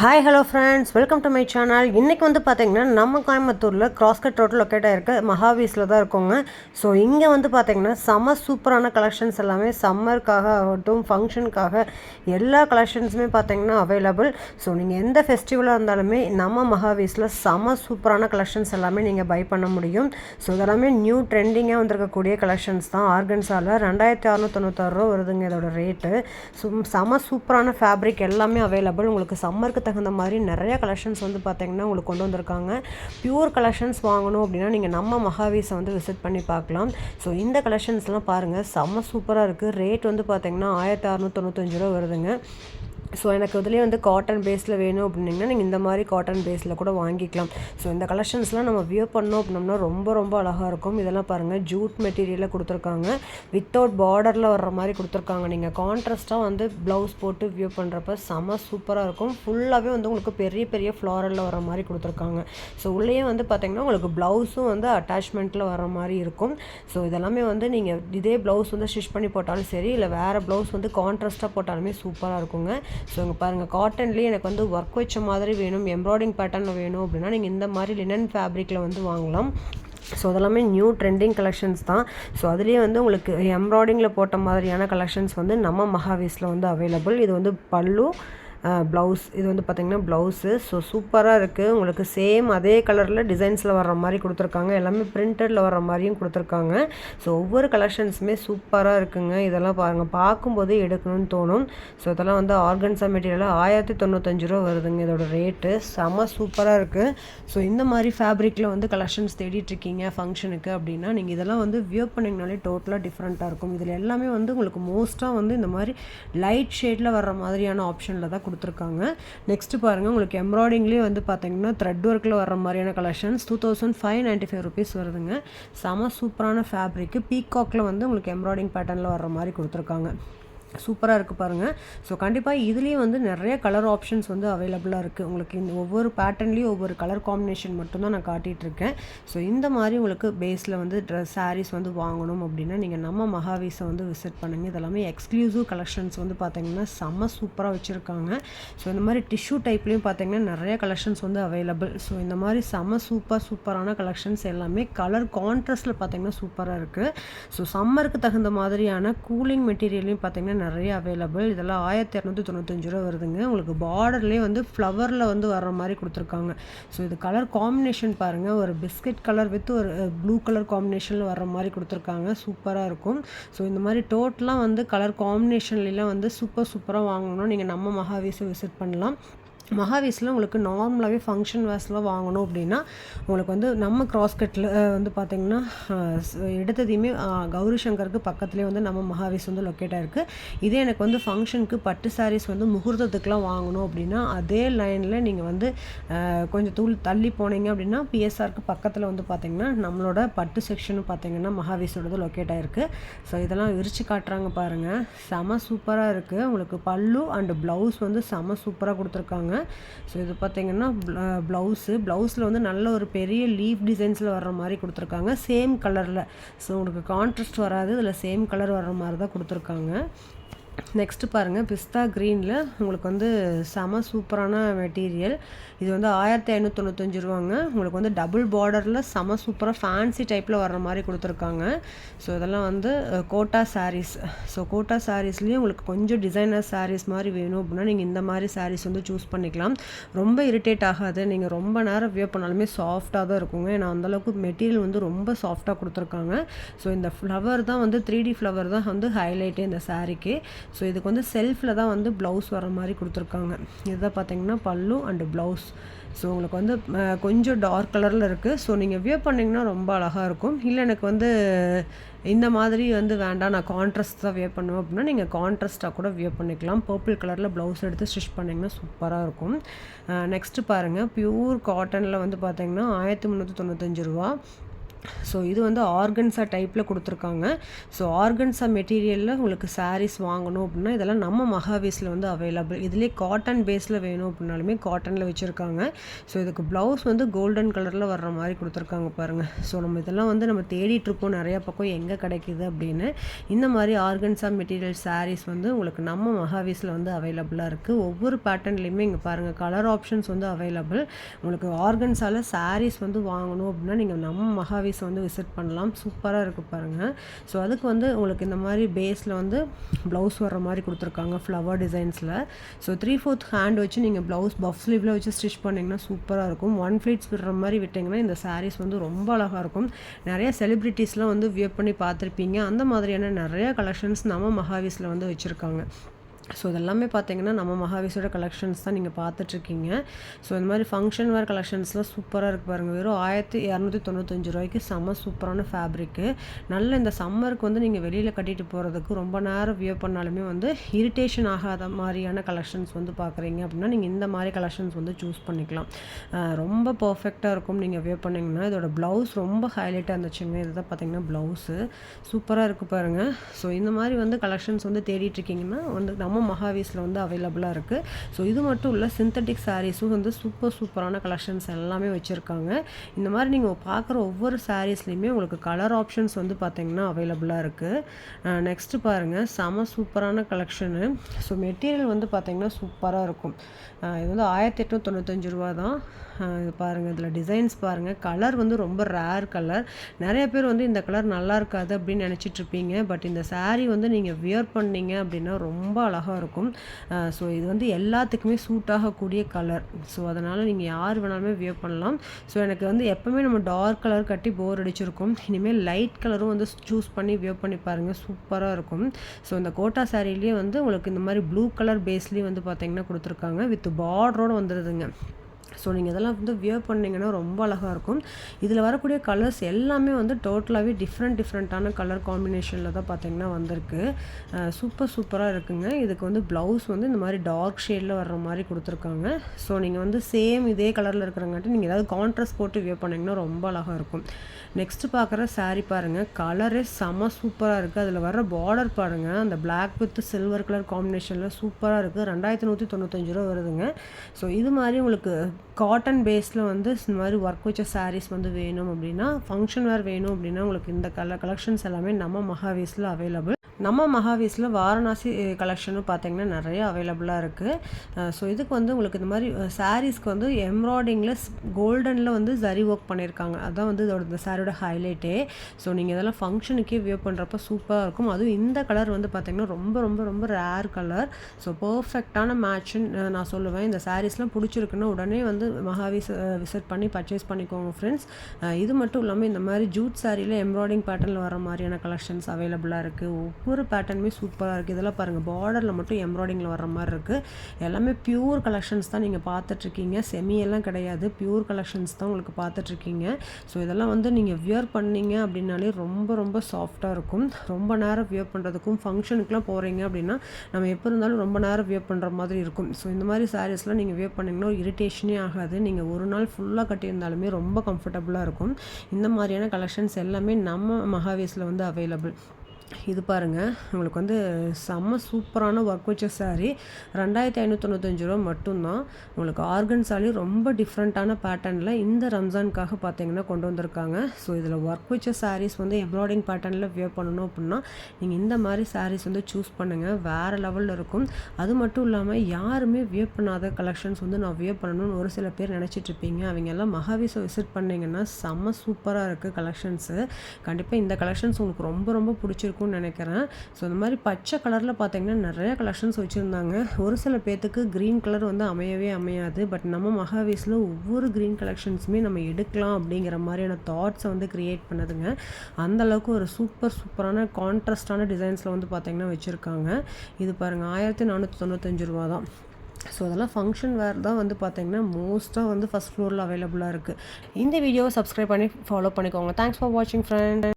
Hi hello friends welcome to my channel இன்றைக்கி வந்து பார்த்தீங்கன்னா நம்ம கோயம்புத்தூரில் கிராஸ்கட் ரோட்டில் லொக்கேட் ஆகிருக்க மகாவீஸில் தான் இருக்கோங்க. ஸோ இங்கே வந்து பார்த்திங்கன்னா செம சூப்பரான கலெக்ஷன்ஸ் எல்லாமே சம்மருக்காக ஆகட்டும் ஃபங்க்ஷனுக்காக எல்லா கலெக்ஷன்ஸுமே பார்த்திங்கன்னா அவைலபிள் ஸோ நீங்கள் எந்த ஃபெஸ்டிவலாக இருந்தாலுமே நம்ம மகாவீஸில் செம சூப்பரான கலெக்ஷன்ஸ் எல்லாமே நீங்கள் பை பண்ண முடியும். ஸோ இதெல்லாமே நியூ ட்ரெண்டிங்காக வந்திருக்கக்கூடிய கலெக்ஷன்ஸ் தான். ஆர்கன்ஸாவில் ரெண்டாயிரத்தி அறநூற்றி ரூபா வருதுங்க இதோட ரேட்டு ஸோ செம சூப்பரான ஃபேப்ரிக் எல்லாமே அவைலபிள் உங்களுக்கு சம்மருக்கு தகுந்த மாதிரி நிறைய கலெக்ஷன்ஸ் வந்து பார்த்திங்கன்னா உங்களுக்கு கொண்டு வந்திருக்காங்க. பியூர் கலெக்ஷன்ஸ் வாங்கணும் அப்படின்னா நீங்கள் நம்ம மகாவீஸை வந்து விசிட் பண்ணி பார்க்கலாம். ஸோ இந்த கலெக்ஷன்ஸ்லாம் பாருங்கள் செம்ம சூப்பராக இருக்குது ரேட் வந்து பார்த்திங்கன்னா ஆயிரத்தி அறநூற்றி தொண்ணூத்தஞ்சு ரூபா வருதுங்க. ஸோ எனக்கு இதுலேயே வந்து காட்டன் பேஸில் வேணும் அப்படின்னிங்கன்னா நீங்கள் இந்த மாதிரி காட்டன் பேஸில் கூட வாங்கிக்கலாம். ஸோ இந்த கலெக்ஷன்ஸ்லாம் நம்ம வியூ பண்ணோம் அப்படின்னோம்னா ரொம்ப ரொம்ப அழகாக இருக்கும். இதெல்லாம் பாருங்கள் ஜூட் மெட்டீரியலில் கொடுத்துருக்காங்க. வித்தவுட் பார்டரில் வர்ற மாதிரி கொடுத்துருக்காங்க. நீங்கள் கான்ட்ராஸ்ட்டாக வந்து ப்ளவுஸ் போட்டு வியூ பண்ணுறப்ப செம சூப்பராக இருக்கும். ஃபுல்லாகவே வந்து உங்களுக்கு பெரிய பெரிய ஃப்ளாரலில் வர மாதிரி கொடுத்துருக்காங்க. ஸோ உள்ளேயே வந்து பார்த்திங்கன்னா உங்களுக்கு ப்ளவுஸும் வந்து அட்டாச்மெண்ட்டில் வர மாதிரி இருக்கும். ஸோ இதெல்லாமே வந்து நீங்கள் இதே ப்ளவுஸ் வந்து ஸ்டிச் பண்ணி போட்டாலும் சரி இல்லை வேறு ப்ளவுஸ் வந்து கான்ட்ராஸ்ட்டாக போட்டாலுமே சூப்பராக இருக்குங்க. ஸோ இங்கே பாருங்கள் காட்டன்லேயே எனக்கு வந்து ஒர்க் வச்ச மாதிரி வேணும் எம்ப்ராய்டிங் பேட்டர்னில் வேணும் அப்படின்னா நீங்கள் இந்த மாதிரி லினன் ஃபேப்ரிக்கில் வந்து வாங்கலாம். ஸோ அதெல்லாமே நியூ ட்ரெண்டிங் கலெக்ஷன்ஸ் தான். ஸோ அதுலேயே வந்து உங்களுக்கு எம்ப்ராய்டிங்கில் போட்ட மாதிரியான கலெக்ஷன்ஸ் வந்து நம்ம மகாவேஸில் வந்து அவைலபிள் இது வந்து பல்லு ப்ளவுஸ் இது வந்து பார்த்திங்கன்னா ப்ளவுஸு ஸோ சூப்பராக இருக்குது உங்களுக்கு சேம் அதே கலரில் டிசைன்ஸில் வர்ற மாதிரி கொடுத்துருக்காங்க. எல்லாமே பிரிண்டடில் வர்ற மாதிரியும் கொடுத்துருக்காங்க. ஸோ ஒவ்வொரு கலெக்ஷன்ஸுமே சூப்பராக இருக்குங்க. இதெல்லாம் பாருங்கள் பார்க்கும்போதே எடுக்கணும்னு தோணும். ஸோ இதெல்லாம் வந்து ஆர்கன்ஸா மெட்டீரியலாக ஆயிரத்தி தொண்ணூத்தஞ்சு ரூபா வருதுங்க இதோட ரேட்டு செம சூப்பராக இருக்குது ஸோ இந்த மாதிரி ஃபேப்ரிக்கில் வந்து கலெக்ஷன்ஸ் தேடிட்டுருக்கீங்க ஃபங்க்ஷனுக்கு அப்படின்னா நீங்கள் இதெல்லாம் வந்து வியூ பண்ணிங்கனாலே டோட்டலாக டிஃப்ரெண்ட்டாக இருக்கும். இதில் எல்லாமே வந்து உங்களுக்கு மோஸ்ட்டாக வந்து இந்த மாதிரி லைட் ஷேடில் வர்ற மாதிரியான ஆப்ஷனில் தான் கொடுத்துருக்காங்க. நெக்ஸ்ட் பாருங்கள் உங்களுக்கு எம்ப்ராய்டிங்லேயே வந்து பார்த்தீங்கன்னா த்ரெட் ஒர்க்கில் வர மாதிரியான collections two thousand five ninety five rupees வருதுங்க. செம சூப்பரான ஃபேப்ரிக்கு பீகாக்கில் வந்து உங்களுக்கு எம்ப்ராய்டிங் பேட்டர்னில் வர மாதிரி கொடுத்துருக்காங்க. சூப்பராக இருக்குது பாருங்கள் ஸோ கண்டிப்பாக இதுலேயும் வந்து நிறைய கலர் ஆப்ஷன்ஸ் வந்து அவைலபிளாக இருக்குது உங்களுக்கு இந்த ஒவ்வொரு பேட்டர்ன்லேயும் ஒவ்வொரு கலர் காம்பினேஷன் மட்டும்தான் நான் காட்டிகிட்ருக்கேன் ஸோ இந்த மாதிரி உங்களுக்கு பேஸில் வந்து ட்ரெஸ் சாரீஸ் வந்து வாங்கணும் அப்படின்னா நீங்கள் நம்ம மகாவீஸை வந்து விசிட் பண்ணுங்கள் இதெல்லாமே எக்ஸ்க்ளூசிவ் கலெக்ஷன்ஸ் வந்து பார்த்திங்கன்னா செம்ம சூப்பராக வச்சுருக்காங்க. ஸோ இந்த மாதிரி டிஷ்யூ டைப்லேயும் பார்த்தீங்கன்னா நிறைய கலெக்ஷன்ஸ் வந்து அவைலபிள் ஸோ இந்த மாதிரி செம்ம சூப்பர் சூப்பரான கலெக்ஷன்ஸ் எல்லாமே கலர் கான்ட்ராஸ்ட்டில் பார்த்திங்கன்னா சூப்பராக இருக்குது ஸோ சம்மருக்கு தகுந்த மாதிரியான கூலிங் மெட்டீரியல்லையும் பார்த்திங்கன்னா நிறைய அவைலபிள் இதெல்லாம் ஆயிரத்தி இரநூத்தி தொண்ணூத்தஞ்சு ரூபா வருதுங்க. உங்களுக்கு பார்டர்லேயே வந்து ஃப்ளவரில் வந்து வர்ற மாதிரி கொடுத்துருக்காங்க. ஸோ இது கலர் காம்பினேஷன் பாருங்கள் ஒரு பிஸ்கட் கலர் வித் ஒரு ப்ளூ கலர் காம்பினேஷனில் வர்ற மாதிரி கொடுத்துருக்காங்க. சூப்பராக இருக்கும். ஸோ இந்த மாதிரி டோட்டலாக வந்து கலர் காம்பினேஷன்லாம் வந்து சூப்பர் சூப்பராக வாங்கணும் நீங்கள் நம்ம மகாவீஸை விசிட் பண்ணலாம். மகாவேஸில் உங்களுக்கு நார்மலாகவே ஃபங்க்ஷன் வேஸ்லாம் வாங்கணும் அப்படின்னா உங்களுக்கு வந்து நம்ம கிராஸ்கட்டில் வந்து பார்த்திங்கன்னா எடுத்ததையுமே கௌரி சங்கருக்கு பக்கத்துலேயே வந்து நம்ம மகாவேஸ் வந்து லொக்கேட் ஆகிருக்கு இதே எனக்கு வந்து ஃபங்க்ஷனுக்கு பட்டு சாரீஸ் வந்து முகூர்த்தத்துக்குலாம் வாங்கணும் அப்படின்னா அதே லைனில் நீங்கள் வந்து கொஞ்சம் தூள் தள்ளி போனீங்க அப்படின்னா பிஎஸ்ஆருக்கு பக்கத்தில் வந்து பார்த்திங்கன்னா நம்மளோட பட்டு செக்ஷனும் பார்த்திங்கன்னா மகாவேஸோடது லொக்கேட் ஆகிருக்கு ஸோ இதெல்லாம் விரித்து காட்டுறாங்க பாருங்கள் செம சூப்பராக இருக்குது உங்களுக்கு பல்லு அண்டு ப்ளவுஸ் வந்து செம சூப்பராக கொடுத்துருக்காங்க. ஸோ இது பார்த்தீங்கன்னா ப்ளவுஸு ப்ளவுஸில் வந்து நல்ல ஒரு பெரிய லீஃப் டிசைன்ஸில் வர்ற மாதிரி கொடுத்துருக்காங்க. சேம் கலரில் ஸோ உங்களுக்கு கான்ட்ராஸ்ட் வராது. இதில் சேம் கலர் வர்ற மாதிரி தான் கொடுத்துருக்காங்க. நெக்ஸ்ட்டு பாருங்கள் பிஸ்தா க்ரீனில் உங்களுக்கு வந்து செம சூப்பரான மெட்டீரியல் இது வந்து ஆயிரத்தி ஐநூற்றி தொண்ணூத்தஞ்சு ரூபாங்க. உங்களுக்கு வந்து டபுள் பார்டரில் செம சூப்பராக ஃபேன்சி டைப்பில் வர்ற மாதிரி கொடுத்துருக்காங்க. ஸோ இதெல்லாம் வந்து கோட்டா சாரீஸ் ஸோ கோட்டா சாரீஸ்லேயும் உங்களுக்கு கொஞ்சம் டிசைனர் சாரீஸ் மாதிரி வேணும் அப்படின்னா நீங்கள் இந்த மாதிரி சாரீஸ் வந்து சூஸ் பண்ணிக்கலாம். ரொம்ப இரிட்டேட் ஆகாது. நீங்கள் ரொம்ப நேரம் வியர் பண்ணாலுமே சாஃப்டாக தான் இருக்குங்க. ஏன்னா அந்தளவுக்கு மெட்டீரியல் வந்து ரொம்ப சாஃப்டாக கொடுத்துருக்காங்க. ஸோ இந்த ஃப்ளவர் தான் வந்து த்ரீ டி ஃப்ளவர் தான் வந்து ஹைலைட்டே இந்த சாரீக்கு ஸோ இதுக்கு வந்து செல்ஃபில் தான் வந்து ப்ளவுஸ் வர மாதிரி கொடுத்துருக்காங்க. இதுதான் பார்த்தீங்கன்னா பல்லு அண்டு ப்ளவுஸ் ஸோ உங்களுக்கு வந்து கொஞ்சம் டார்க் கலரில் இருக்குது ஸோ நீங்கள் வியர் பண்ணிங்கன்னா ரொம்ப அழகாக இருக்கும். இல்லை எனக்கு வந்து இந்த மாதிரி வந்து வேண்டாம். நான் கான்ட்ராஸ்ட் தான் வியர் பண்ணுவேன் அப்படின்னா நீங்கள் கான்ட்ராஸ்ட்டாக கூட வியர் பண்ணிக்கலாம். பர்பிள் கலரில் ப்ளவுஸ் எடுத்து ஸ்டிச் பண்ணிங்கன்னா சூப்பராக இருக்கும். நெக்ஸ்ட்டு பாருங்கள் ப்யூர் காட்டனில் வந்து பார்த்தீங்கன்னா ஆயிரத்தி முந்நூற்றி தொண்ணூத்தஞ்சு ரூபா. ஸோ இது வந்து ஆர்கன்ஸா டைப்பில் கொடுத்துருக்காங்க. ஸோ ஆர்கன்ஸா மெட்டீரியலில் உங்களுக்கு சாரீஸ் வாங்கணும் அப்படின்னா இதெல்லாம் நம்ம மகாவேஸில் வந்து அவைலபிள் இதுலேயே காட்டன் பேஸில் வேணும் அப்படின்னாலுமே காட்டனில் வச்சுருக்காங்க. ஸோ இதுக்கு ப்ளவுஸ் வந்து கோல்டன் கலரில் வர்ற மாதிரி கொடுத்துருக்காங்க பாருங்கள் ஸோ நம்ம இதெல்லாம் வந்து நம்ம தேடிட்டுருப்போம் நிறையா பக்கம் எங்கே கிடைக்கிது அப்படின்னு. இந்த மாதிரி ஆர்கன்ஸா மெட்டீரியல் சாரீஸ் வந்து உங்களுக்கு நம்ம மகாவேஸில் வந்து அவைலபிளாக இருக்குது ஒவ்வொரு பேட்டர்ன்லேயுமே இங்கே பாருங்கள் கலர் ஆப்ஷன்ஸ் வந்து அவைலபிள் உங்களுக்கு ஆர்கன்ஸால் சாரீஸ் வந்து வாங்கணும் அப்படின்னா நீங்கள் நம்ம மகாவீஸ் ஆஃபீஸ் வந்து விசிட் பண்ணலாம். சூப்பராக இருக்குது பாருங்கள் ஸோ அதுக்கு வந்து உங்களுக்கு இந்த மாதிரி பேஸில் வந்து ப்ளவுஸ் வர்ற மாதிரி கொடுத்துருக்காங்க ஃப்ளவர் டிசைன்ஸில் ஸோ த்ரீ ஃபோர்த் ஹேண்ட் வச்சு நீங்கள் ப்ளவுஸ் பஃப் ஸ்லீவில் வச்சு ஸ்டிச் பண்ணிங்கன்னா சூப்பராக இருக்கும். ஒன் ஃப்ளீட்ஸ் விடுற மாதிரி விட்டிங்கன்னா இந்த சாரீஸ் வந்து ரொம்ப அழகாக இருக்கும். நிறைய செலிப்ரிட்டிஸ்லாம் வந்து வியர் பண்ணி பார்த்துருப்பீங்க. அந்த மாதிரியான நிறைய கலெக்ஷன்ஸ் நம்ம மகாவிஸில் வந்து வச்சுருக்காங்க. ஸோ இதெல்லாமே பார்த்தீங்கன்னா நம்ம மகாவிஸோட கலெக்ஷன்ஸ் தான் நீங்கள் பார்த்துட்ருக்கீங்க. ஸோ இந்த மாதிரி ஃபங்க்ஷன் வேர் கலெக்ஷன்ஸ்லாம் சூப்பராக இருக்குது பாருங்கள் வெறும் ஆயிரத்தி இரநூத்தி தொண்ணூத்தஞ்சு ரூபாய்க்கு செம்ம சூப்பரான ஃபேப்ரிக்கு நல்ல இந்த சம்மருக்கு வந்து நீங்கள் வெளியில் கட்டிட்டு போகிறதுக்கு ரொம்ப நேரம் வியூ பண்ணாலுமே வந்து இரிட்டேஷன் ஆகாத மாதிரியான கலெக்ஷன்ஸ் வந்து பார்க்குறீங்க அப்படின்னா நீங்கள் இந்த மாதிரி கலெக்ஷன்ஸ் வந்து சூஸ் பண்ணிக்கலாம். ரொம்ப பர்ஃபெக்டாக இருக்கும் நீங்கள் வியூ பண்ணிங்கன்னா. இதோட ப்ளவுஸ் ரொம்ப ஹைலைட்டாக இருந்துச்சுங்க. இதுதான் பார்த்தீங்கன்னா ப்ளவுஸு சூப்பராக இருக்குது பாருங்கள் ஸோ இந்த மாதிரி வந்து கலெக்ஷன்ஸ் வந்து தேடிட்டுருக்கீங்கன்னா வந்து நம்ம மகாவீஸில் வந்து அவைலபிளாக இருக்குது ஸோ இது மட்டும் இல்லை சிந்தட்டிக் சாரீஸும் வந்து சூப்பர் சூப்பரான கலெக்ஷன்ஸ் எல்லாமே வச்சுருக்காங்க. இந்த மாதிரி நீங்கள் பார்க்குற ஒவ்வொரு சாரீஸ்லேயுமே உங்களுக்கு கலர் ஆப்ஷன்ஸ் வந்து பார்த்திங்கன்னா அவைலபிளாக இருக்குது நெக்ஸ்ட்டு பாருங்கள் செம சூப்பரான கலெக்ஷனு ஸோ மெட்டீரியல் வந்து பார்த்திங்கன்னா சூப்பராக இருக்கும். இது வந்து ஆயிரத்தி எட்நூற்றி தொண்ணூத்தஞ்சு ரூபா தான். இது பாருங்கள் இதில் டிசைன்ஸ் பாருங்கள் கலர் வந்து ரொம்ப ரேர் கலர் நிறைய பேர் வந்து இந்த கலர் நல்லா இருக்காது அப்படின்னு நினச்சிட்ருப்பீங்க பட் இந்த சாரீ வந்து நீங்கள் வியர் பண்ணீங்க அப்படின்னா ரொம்ப அழகாக அழகாக இருக்கும். ஸோ இது வந்து எல்லாத்துக்குமே சூட் ஆகக்கூடிய கலர் ஸோ அதனால் நீங்கள் யார் வேணாலுமே வியர் பண்ணலாம். ஸோ எனக்கு வந்து எப்போவுமே நம்ம டார்க் கலர் கட்டி போர் அடிச்சிருக்கோம். இனிமேல் லைட் கலரும் வந்து சூஸ் பண்ணி வியர் பண்ணி பாருங்கள் சூப்பராக இருக்கும். ஸோ இந்த கோட்டா சாரீலேயே வந்து உங்களுக்கு இந்த மாதிரி ப்ளூ கலர் பேஸ்லேயும் வந்து பார்த்திங்கன்னா கொடுத்துருக்காங்க. வித் பார்டரோடு வந்துடுதுங்க ஸோ நீங்கள் இதெல்லாம் வந்து வியர் பண்ணிங்கன்னா ரொம்ப அழகாக இருக்கும். இதில் வரக்கூடிய கலர்ஸ் எல்லாமே வந்து டோட்டலாகவே டிஃப்ரெண்ட் டிஃப்ரெண்ட்டான கலர் காம்பினேஷனில் தான் பார்த்தீங்கன்னா வந்திருக்கு. சூப்பர் சூப்பராக இருக்குங்க. இதுக்கு வந்து ப்ளவுஸ் வந்து இந்த மாதிரி டார்க் ஷேடில் வர்ற மாதிரி கொடுத்துருக்காங்க. ஸோ நீங்கள் வந்து சேம் இதே கலரில் இருக்கிறங்காட்டி நீங்கள் ஏதாவது கான்ட்ராஸ்ட் போட்டு வியர் பண்ணிங்கன்னா ரொம்ப அழகாக இருக்கும். நெக்ஸ்ட்டு பார்க்குற சாரீ பாருங்கள் கலரே செம சூப்பராக இருக்குது அதில் வர பார்டர் பாருங்கள் அந்த பிளாக் வித் சில்வர் கலர் காம்பினேஷனில் சூப்பராக இருக்குது ரெண்டாயிரத்தி நூற்றி தொண்ணூத்தஞ்சு ரூபா வருதுங்க. ஸோ இது மாதிரி உங்களுக்கு காட்டன் பேஸில் வந்து இந்த மாதிரி ஒர்க் வச்ச சாரீஸ் வந்து வேணும் அப்படின்னா ஃபங்க்ஷன் வேர் வேணும் அப்படின்னா உங்களுக்கு இந்த கலர் கலெக்ஷன்ஸ் எல்லாமே நம்ம மகாவேஸில் அவைலபிள் நம்ம மகாவீஸில் வாரணாசி கலெக்ஷனும் பார்த்திங்கன்னா நிறைய அவைலபிளாக இருக்குது ஸோ இதுக்கு வந்து உங்களுக்கு இந்த மாதிரி சாரீஸ்க்கு வந்து எம்ப்ராய்டிங்கில் கோல்டனில் வந்து ஜரி ஒர்க் பண்ணியிருக்காங்க அதுதான் வந்து இதோட இந்த சாரியோட ஹைலைட்டே ஸோ நீங்கள் இதெல்லாம் ஃபங்க்ஷனுக்கே வியூ பண்ணுறப்ப சூப்பராக இருக்கும். அதுவும் இந்த கலர் வந்து பார்த்திங்கன்னா ரொம்ப ரொம்ப ரொம்ப ரேர் கலர் ஸோ பர்ஃபெக்டான மேட்ச்னு நான் சொல்லுவேன். இந்த சாரீஸ்லாம் பிடிச்சிருக்குன்னா உடனே வந்து மகாவீஸ் விசிட் பண்ணி பர்ச்சேஸ் பண்ணிக்கோங்க ஃப்ரெண்ட்ஸ் இது மட்டும் இல்லாமல் இந்த மாதிரி ஜூட் சாரியில் எம்ப்ராய்டிங் பேட்டர்னில் வர மாதிரியான கலெக்ஷன்ஸ் அவைலபிளாக இருக்குது ஒவ்வொரு பேட்டர்னுமே சூப்பராக இருக்குது இதெல்லாம் பாருங்கள் பார்டரில் மட்டும் எம்ப்ராய்டிங்கில் வர மாதிரி இருக்குது எல்லாமே பியூர் கலெக்ஷன்ஸ் தான் நீங்கள் பார்த்துட்ருக்கீங்க. செமியெல்லாம் கிடையாது. பியூர் கலெக்ஷன்ஸ் தான் உங்களுக்கு பார்த்துட்ருக்கீங்க. ஸோ இதெல்லாம் வந்து நீங்கள் வியர் பண்ணீங்க அப்படின்னாலே ரொம்ப ரொம்ப சாஃப்டாக இருக்கும். ரொம்ப நேரம் வியர் பண்ணுறதுக்கும் ஃபங்க்ஷனுக்குலாம் போகிறீங்க அப்படின்னா நம்ம எப்போ இருந்தாலும் ரொம்ப நேரம் வியர் பண்ணுற மாதிரி இருக்கும். ஸோ இந்த மாதிரி சாரீஸ்லாம் நீங்கள் வியர் பண்ணிங்கன்னா இரிட்டேஷனே ஆகாது. நீங்கள் ஒரு நாள் ஃபுல்லாக கட்டியிருந்தாலுமே ரொம்ப கம்ஃபர்டபுளாக இருக்கும். இந்த மாதிரியான கலெக்ஷன்ஸ் எல்லாமே நம்ம மகாவேஸில் வந்து அவைலபிள் இது பாருங்கள் உங்களுக்கு வந்து செம்ம சூப்பரான ஒர்க் வச்ச சாரீ ரெண்டாயிரத்தி ஐநூற்றி ரூபா மட்டும்தான். உங்களுக்கு ஆர்கன்ஸாலே ரொம்ப டிஃப்ரெண்ட்டான பேட்டர்னில் இந்த ரம்ஜானுக்காக பார்த்தீங்கன்னா கொண்டு வந்திருக்காங்க. ஸோ இதில் ஒர்க் வச்ச சாரீஸ் வந்து எம்ப்ராய்டிங் பேட்டர்னில் வியர் பண்ணணும் அப்படின்னா நீங்கள் இந்த மாதிரி சாரீஸ் வந்து சூஸ் பண்ணுங்கள் வேறு லெவலில் இருக்கும். அது மட்டும் இல்லாமல் யாருமே வியர் பண்ணாத கலெக்ஷன்ஸ் வந்து நான் வியர் பண்ணணும்னு ஒரு சில பேர் நினச்சிட்ருப்பீங்க அவங்க எல்லாம் மகாவீஸை விசிட் பண்ணிங்கன்னா செம்ம சூப்பராக இருக்குது கலெக்ஷன்ஸு கண்டிப்பாக இந்த கலெக்ஷன்ஸ் உங்களுக்கு ரொம்ப ரொம்ப பிடிச்சிருக்கும். இருக்கும்னு நினைக்கிறேன். ஸோ இந்த மாதிரி பச்சை கலரில் பார்த்தீங்கன்னா நிறைய கலெக்ஷன்ஸ் வச்சுருந்தாங்க. ஒரு சில பேர்த்துக்கு க்ரீன் கலர் வந்து அமையவே அமையாது. பட் நம்ம மகாவீஸில் ஒவ்வொரு க்ரீன் கலெக்ஷன்ஸுமே நம்ம எடுக்கலாம் அப்படிங்கிற மாதிரியான தாட்ஸை வந்து க்ரியேட் பண்ணுதுங்க. அந்தளவுக்கு ஒரு சூப்பர் சூப்பரான கான்ட்ராஸ்டான டிசைன்ஸில் வந்து பார்த்திங்கன்னா வச்சுருக்காங்க. இது பாருங்கள் ஆயிரத்தி நானூற்றி தொண்ணூத்தஞ்சு ரூபா தான். ஸோ அதெல்லாம் ஃபங்க்ஷன் வேர் தான் வந்து பார்த்தீங்கன்னா மோஸ்ட்டாக வந்து ஃபஸ்ட் ஃப்ளோரில் அவைலபிளாக இருக்குது இந்த வீடியோவை சப்ஸ்கிரைப் பண்ணி ஃபாலோ பண்ணிக்கோங்க. தேங்க்ஸ் ஃபார் வாட்சிங் ஃப்ரெண்ட்